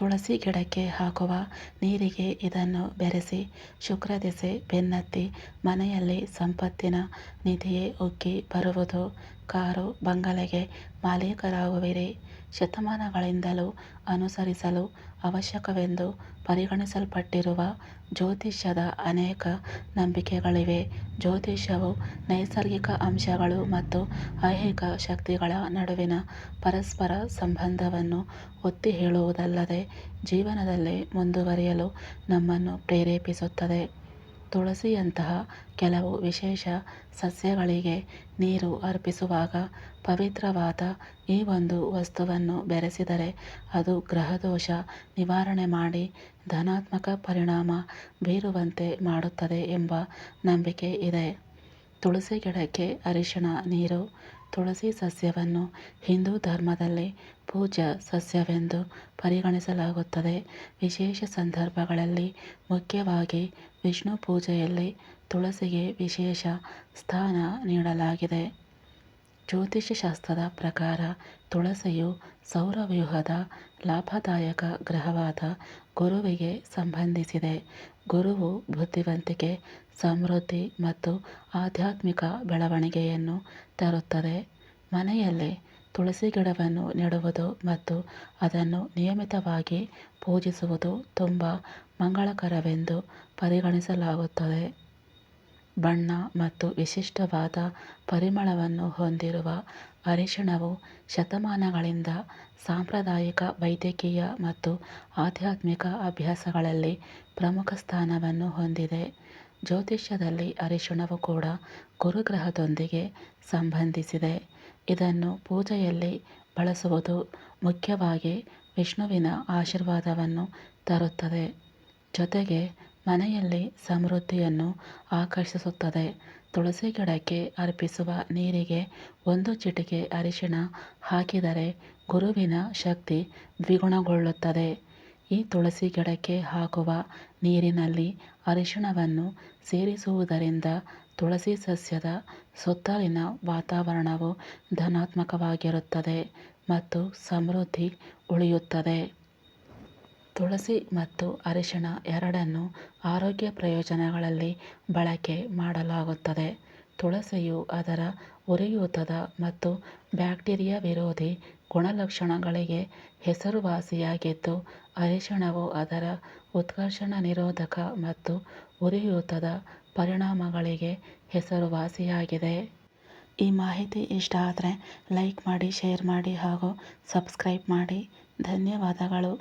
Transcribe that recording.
ತುಳಸಿ ಗಿಡಕ್ಕೆ ಹಾಕುವ ನೀರಿಗೆ ಇದನ್ನು ಬೆರೆಸಿ ಶುಕ್ರದೆಸೆ ಬೆನ್ನತ್ತಿ ಮನೆಯಲ್ಲಿ ಸಂಪತ್ತಿನ ನಿಧಿಯೇ ಉಕ್ಕಿ ಬರುವುದು ಕಾರು ಬಂಗಲೆಗೆ ಮಾಲೀಕರಾಗುವಿರಿ. ಶತಮಾನಗಳಿಂದಲೂ ಅನುಸರಿಸಲು ಅವಶ್ಯಕವೆಂದು ಪರಿಗಣಿಸಲ್ಪಟ್ಟಿರುವ ಜ್ಯೋತಿಷ್ಯದ ಅನೇಕ ನಂಬಿಕೆಗಳಿವೆ. ಜ್ಯೋತಿಷ್ಯವು ನೈಸರ್ಗಿಕ ಅಂಶಗಳು ಮತ್ತು ಐಹಿಕ ಶಕ್ತಿಗಳ ನಡುವಿನ ಪರಸ್ಪರ ಸಂಬಂಧವನ್ನು ಒತ್ತಿ ಹೇಳುವುದಲ್ಲದೆ ಜೀವನದಲ್ಲಿ ಮುಂದುವರಿಯಲು ನಮ್ಮನ್ನು ಪ್ರೇರೇಪಿಸುತ್ತದೆ. ತುಳಸಿಯಂತಹ ಕೆಲವು ವಿಶೇಷ ಸಸ್ಯಗಳಿಗೆ ನೀರು ಅರ್ಪಿಸುವಾಗ ಪವಿತ್ರವಾದ ಈ ಒಂದು ವಸ್ತುವನ್ನು ಬೆರೆಸಿದರೆ ಅದು ಗ್ರಹದೋಷ ನಿವಾರಣೆ ಮಾಡಿ ಧನಾತ್ಮಕ ಪರಿಣಾಮ ಬೀರುವಂತೆ ಮಾಡುತ್ತದೆ ಎಂಬ ನಂಬಿಕೆ ಇದೆ. ತುಳಸಿ ಗಿಡಕ್ಕೆ ಅರಿಶಿಣ ನೀರು ತುಳಸಿ ಸಸ್ಯವನ್ನು ಹಿಂದೂ ಧರ್ಮದಲ್ಲಿ ಪೂಜ ಸಸ್ಯವೆಂದು ಪರಿಗಣಿಸಲಾಗುತ್ತದೆ. ವಿಶೇಷ ಸಂದರ್ಭಗಳಲ್ಲಿ ಮುಖ್ಯವಾಗಿ ವಿಷ್ಣು ಪೂಜೆಯಲ್ಲಿ ತುಳಸಿಗೆ ವಿಶೇಷ ಸ್ಥಾನ ನೀಡಲಾಗಿದೆ. ಜ್ಯೋತಿಷ್ಯಶಾಸ್ತ್ರದ ಪ್ರಕಾರ ತುಳಸಿಯು ಸೌರವ್ಯೂಹದ ಲಾಭದಾಯಕ ಗ್ರಹವಾದ ಗುರುವಿಗೆ ಸಂಬಂಧಿಸಿದೆ. ಗುರುವು ಬುದ್ಧಿವಂತಿಕೆ, ಸಮೃದ್ಧಿ ಮತ್ತು ಆಧ್ಯಾತ್ಮಿಕ ಬೆಳವಣಿಗೆಯನ್ನು ತರುತ್ತದೆ. ಮನೆಯಲ್ಲಿ ತುಳಸಿ ಗಿಡವನ್ನು ನೆಡುವುದು ಮತ್ತು ಅದನ್ನು ನಿಯಮಿತವಾಗಿ ಪೂಜಿಸುವುದು ತುಂಬ ಮಂಗಳಕರವೆಂದು ಪರಿಗಣಿಸಲಾಗುತ್ತದೆ. ಬಣ್ಣ ಮತ್ತು ವಿಶಿಷ್ಟವಾದ ಪರಿಮಳವನ್ನು ಹೊಂದಿರುವ ಅರಿಶಿಣವು ಶತಮಾನಗಳಿಂದ ಸಾಂಪ್ರದಾಯಿಕ ವೈದ್ಯಕೀಯ ಮತ್ತು ಆಧ್ಯಾತ್ಮಿಕ ಅಭ್ಯಾಸಗಳಲ್ಲಿ ಪ್ರಮುಖ ಸ್ಥಾನವನ್ನು ಹೊಂದಿದೆ. ಜ್ಯೋತಿಷ್ಯದಲ್ಲಿ ಅರಿಶಿಣವು ಕೂಡ ಗುರುಗ್ರಹದೊಂದಿಗೆ ಸಂಬಂಧಿಸಿದೆ. ಇದನ್ನು ಪೂಜೆಯಲ್ಲಿ ಬಳಸುವುದು ಮುಖ್ಯವಾಗಿ ವಿಷ್ಣುವಿನ ಆಶೀರ್ವಾದವನ್ನು ತರುತ್ತದೆ. ಜೊತೆಗೆ ಮನೆಯಲ್ಲಿ ಸಮೃದ್ಧಿಯನ್ನು ಆಕರ್ಷಿಸುತ್ತದೆ. ತುಳಸಿ ಗಿಡಕ್ಕೆ ಅರ್ಪಿಸುವ ನೀರಿಗೆ ಒಂದು ಚಿಟಿಕೆ ಅರಿಶಿಣ ಹಾಕಿದರೆ ಗುರುವಿನ ಶಕ್ತಿ ದ್ವಿಗುಣಗೊಳ್ಳುತ್ತದೆ. ಈ ತುಳಸಿ ಗಿಡಕ್ಕೆ ಹಾಕುವ ನೀರಿನಲ್ಲಿ ಅರಿಶಿಣವನ್ನು ಸೇರಿಸುವುದರಿಂದ ತುಳಸಿ ಸಸ್ಯದ ಸುತ್ತಲಿನ ವಾತಾವರಣವು ಧನಾತ್ಮಕವಾಗಿರುತ್ತದೆ ಮತ್ತು ಸಮೃದ್ಧಿ ಉಳಿಯುತ್ತದೆ. ತುಳಸಿ ಮತ್ತು ಅರಿಶಿಣ ಎರಡನ್ನು ಆರೋಗ್ಯ ಪ್ರಯೋಜನಗಳಲ್ಲಿ ಬಳಕೆ ಮಾಡಲಾಗುತ್ತದೆ. ತುಳಸಿಯು ಅದರ ಉರಿಯೂತದ ಮತ್ತು ಬ್ಯಾಕ್ಟೀರಿಯಾ ವಿರೋಧಿ ಗುಣಲಕ್ಷಣಗಳಿಗೆ ಹೆಸರುವಾಸಿಯಾಗಿದ್ದು, ಅರಿಶಿಣವು ಅದರ ಉತ್ಕರ್ಷಣ ನಿರೋಧಕ ಮತ್ತು ಉರಿಯೂತದ ಪರಿಣಾಮಗಳಿಗೆ ಹೆಸರುವಾಸಿಯಾಗಿದೆ. ಈ ಮಾಹಿತಿ ಇಷ್ಟ ಆದರೆ ಲೈಕ್ ಮಾಡಿ, ಶೇರ್ ಮಾಡಿ ಹಾಗೂ ಸಬ್ಸ್ಕ್ರೈಬ್ ಮಾಡಿ. ಧನ್ಯವಾದಗಳು.